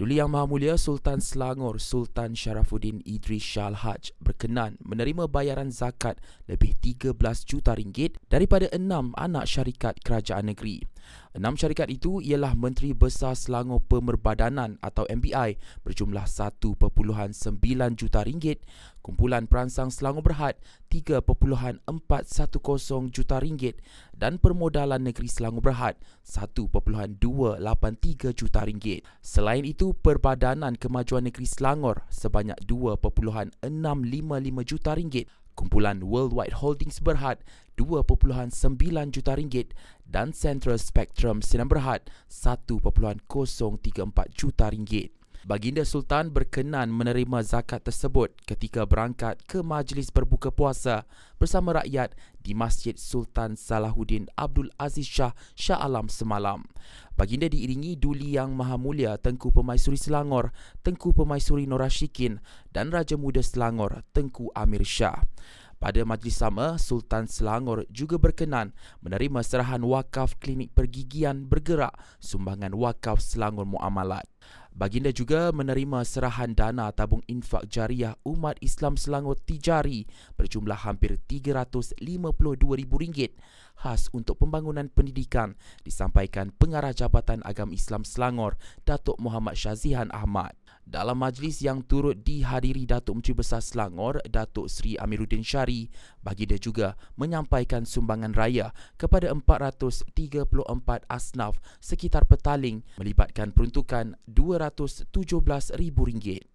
Duli Yang Maha Mulia Sultan Selangor Sultan Sharafuddin Idris Shah Al-Haj berkenan menerima bayaran zakat lebih 13 juta ringgit daripada enam anak syarikat kerajaan negeri. Enam syarikat itu ialah Menteri Besar Selangor Pemerbadanan atau MBI berjumlah 1.9 juta ringgit, Kumpulan Peransang Selangor Berhad 3.410 juta ringgit dan Permodalan Negeri Selangor Berhad 1.283 juta ringgit. Selain itu, Perbadanan Kemajuan Negeri Selangor sebanyak 2.655 juta ringgit Kumpulan Worldwide Holdings Berhad 2.9 juta ringgit dan Central Spectrum Sinan Berhad 1.034 juta ringgit. Baginda Sultan berkenan menerima zakat tersebut ketika berangkat ke majlis berbuka puasa bersama rakyat di Masjid Sultan Salahuddin Abdul Aziz Shah Shah Alam semalam. Baginda diiringi Duli Yang Maha Mulia Tengku Pemaisuri Selangor, Tengku Pemaisuri Norashikin dan Raja Muda Selangor Tengku Amir Shah. Pada majlis sama, Sultan Selangor juga berkenan menerima serahan wakaf klinik pergigian bergerak sumbangan wakaf Selangor Muamalat. Baginda juga menerima serahan dana tabung infak jariah umat Islam Selangor Tijari berjumlah hampir RM352,000 khas untuk pembangunan pendidikan disampaikan Pengarah Jabatan Agama Islam Selangor Datuk Muhammad Syazihan Ahmad. Dalam majlis yang turut dihadiri Datuk Menteri Besar Selangor, Datuk Seri Amiruddin Syari, baginda juga menyampaikan sumbangan raya kepada 434 asnaf sekitar Petaling melibatkan peruntukan RM217,000.